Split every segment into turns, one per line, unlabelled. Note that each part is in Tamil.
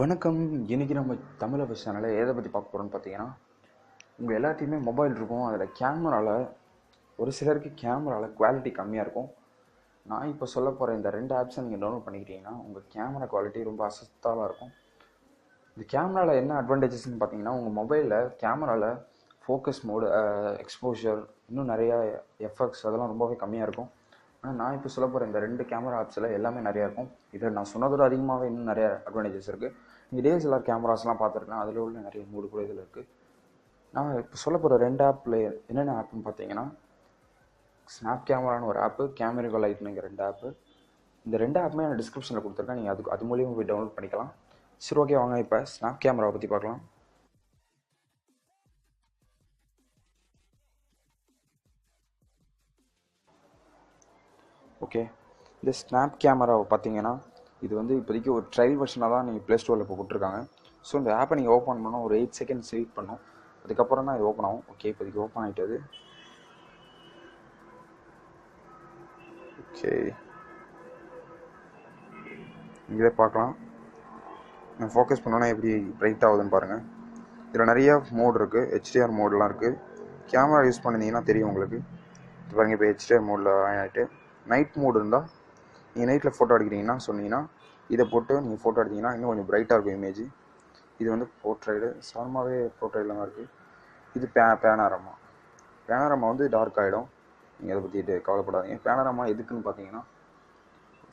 வணக்கம். இன்றைக்கி நம்ம தமிழ் பஸ் சேனலில் எதை பற்றி பார்க்க போகிறோம்னு பார்த்தீங்கன்னா உங்கள் எல்லாத்தையுமே மொபைல் இருக்கும். அதில் கேமராவில் ஒரு சிலருக்கு கேமராவில் குவாலிட்டி கம்மியாக இருக்கும். நான் இப்போ சொல்ல போகிற இந்த ரெண்டு ஆப்ஸை நீங்கள் டவுன்லோட் பண்ணிக்கிட்டீங்கன்னா உங்கள் கேமரா குவாலிட்டி ரொம்ப அசஸ்தாவாக இருக்கும். இந்த கேமராவில் என்ன அட்வான்டேஜஸ்னு பார்த்தீங்கன்னா உங்கள் மொபைலில் கேமராவில் ஃபோக்கஸ் மோடு எக்ஸ்போஷர் இன்னும் நிறையா எஃபெக்ட்ஸ் அதெல்லாம் ரொம்பவே கம்மியாக இருக்கும். ஆனால் நான் இப்போ சொல்ல போகிற இந்த ரெண்டு கேமரா ஆப்ஸில் எல்லாமே நிறையா இருக்கும். இதில் நான் சொன்னதோட அதிகமாகவே இன்னும் நிறைய அட்வான்டேஜஸ் இருக்குது நீங்கள் டிஎஸ்எல்ஆர் கேமராஸ்லாம் பார்த்துருக்கேன். அதில் உள்ள நிறைய மூடு கூட இதில் இருக்குது நான் இப்போ சொல்ல போகிற ரெண்டு ஆப்பில் என்னென்ன ஆப்னு பார்த்தீங்கன்னா ஸ்னாப் கேமரான்னு ஒரு ஆப்பு கேமரிகோ லைட்னுங்கிற ரெண்டு ஆப்பு இந்த ரெண்டு ஆப்புமே நான் டிஸ்கிரிப்ஷனில் கொடுத்துருக்கேன். நீங்கள் அதுக்கு அது மூலியமாக போய் டவுன்லோட் பண்ணிக்கலாம். சரி ஓகே வாங்க இப்போ ஸ்னாப் கேமராவை பற்றி பார்க்கலாம். ஓகே இந்த ஸ்னாப் கேமராவை பார்த்தீங்கன்னா இது வந்து இப்போதைக்கு ஒரு ட்ரையல் வெர்ஷனாக தான் நீங்கள் ப்ளே ஸ்டோரில் இப்போ கொடுத்துருக்காங்க. ஸோ இந்த ஆப்பை நீங்கள் ஓப்பன் பண்ணணும். ஒரு எயிட் செகண்ட்ஸ் வெயிட் பண்ணும் அதுக்கப்புறம் தான் இது ஓப்பன் ஆகும். ஓகே இப்போதைக்கு ஓப்பன் ஆகிட்டது ஓகே இங்கே பார்க்கலாம். நான் ஃபோக்கஸ் பண்ணோன்னா எப்படி பிரைட் ஆகுதுன்னு பாருங்கள் இதில் நிறையா மோட் இருக்குது ஹெச்டிஆர் மோட்லாம் இருக்குது கேமரா யூஸ் பண்ணிருந்தீங்கன்னா தெரியும் உங்களுக்கு. இது பாருங்க இப்போ ஹெச்டிஆர் மோடில் ஆன் ஆகிட்டு நைட் மோடு இருந்தால் நீங்கள் நைட்டில் ஃபோட்டோ எடுக்கிறீங்கன்னா சொன்னீங்கன்னா இதை போட்டு நீங்கள் ஃபோட்டோ எடுத்தீங்கன்னா இன்னும் கொஞ்சம் ப்ரைட்டாக இருக்கும் இமேஜ் இது வந்து போர்ட்ரைடு சாரமாகவே போர்ட்ரைடில் தான் இருக்குது இது பே பேனாரமா பேனாரமா வந்து டார்க் ஆகிடும் நீங்கள் அதை பற்றி கவலைப்படாதீங்க. பேனாரமா எதுக்குன்னு பார்த்தீங்கன்னா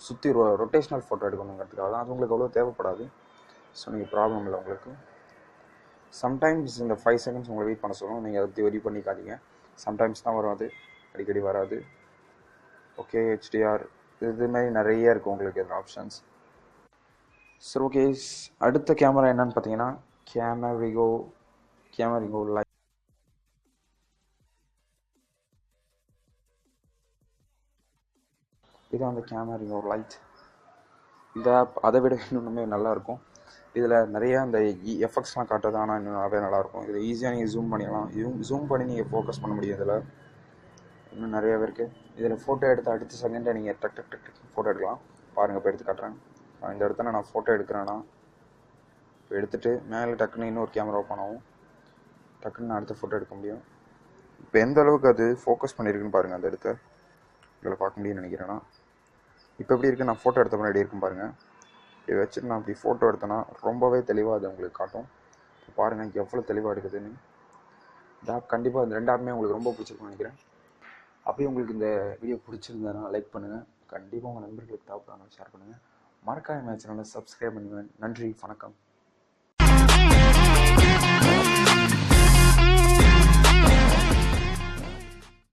சுற்றி ரொ ரொட்டேஷ்னல் ஃபோட்டோ எடுக்கணுங்கிறதுக்காக தான். அது உங்களுக்கு அவ்வளோ தேவைப்படாது. ஸோ நீங்கள் ப்ராப்ளம் இல்லை உங்களுக்கு. சம்டைம்ஸ் இந்த ஃபைவ் செகண்ட்ஸ் உங்களை வெயிட் பண்ண சொல்லணும் நீங்கள் அதை பற்றி வெரி பண்ணிக்காதீங்க சம்டைம்ஸ் தான் வரும் அது. அடிக்கடி வராது. ஓகே ஹெச்டிஆர் இது மாதிரி நிறைய இருக்குது உங்களுக்கு இதில் ஆப்ஷன்ஸ் சரி ஓகே அடுத்த கேமரா என்னன்னு பார்த்தீங்கன்னா கேமரிகோ கேமரிகோ லைட் இதுதான் அந்த கேமரிகோ லைட் இந்த ஆப் அதை விட இன்னுமே நல்லாயிருக்கும் இதில் நிறைய அந்த e- எஃபெக்ட்ஸ்லாம் காட்டுறது ஆனால் இன்னும் நிறைய நல்லாயிருக்கும் இதில் ஈஸியாக நீங்கள் ஜூம் பண்ணிடலாம். ஜூம் ஜூம் பண்ணி நீங்கள் ஃபோக்கஸ் பண்ண முடியும் இதில். இன்னும் நிறையவே இருக்குது இதில் ஃபோட்டோ எடுத்து அடுத்த செகண்டை நீங்கள் டக் டக் டக் ஃபோட்டோ எடுக்கலாம். பாருங்கள் இப்போ எடுத்து காட்டுறேன். இந்த இடத்துல நான் ஃபோட்டோ எடுக்கிறேன்னா இப்போ எடுத்துகிட்டு மேலே டக்குன்னு இன்னொரு கேமரா ஓப்பன் ஆகும். டக்குன்னு நான் அடுத்த ஃபோட்டோ எடுக்க முடியும். இப்போ எந்த அளவுக்கு அது ஃபோக்கஸ் பண்ணியிருக்குன்னு பாருங்கள் அந்த இடத்த. இதில் பார்க்க முடியும்னு நினைக்கிறேன்னா இப்போ எப்படி இருக்குது நான் ஃபோட்டோ எடுத்த முன்னாடி இருக்கும் பாருங்கள் இதை வச்சுட்டு நான் அப்படி ஃபோட்டோ எடுத்தேன்னா ரொம்பவே தெளிவாக அது உங்களுக்கு காட்டும். இப்போ பாருங்கள் எவ்வளோ தெளிவாக எடுக்குதுன்னு. இந்த ஆப் கண்டிப்பாக இந்த ரெண்டு ஆப்புமே உங்களுக்கு ரொம்ப பிடிச்சிருக்கும்னு நினைக்கிறேன். அப்படியே உங்களுக்கு இந்த வீடியோ பிடிச்சிருந்ததுன்னா லைக் பண்ணுங்கள் கண்டிப்பாக உங்கள் நண்பர்களுக்கு தேவைப்படாமல் ஷேர் பண்ணுங்கள் மறக்காம சேனலை சப்ஸ்கிரைப் பண்ணுங்கள் நன்றி வணக்கம்.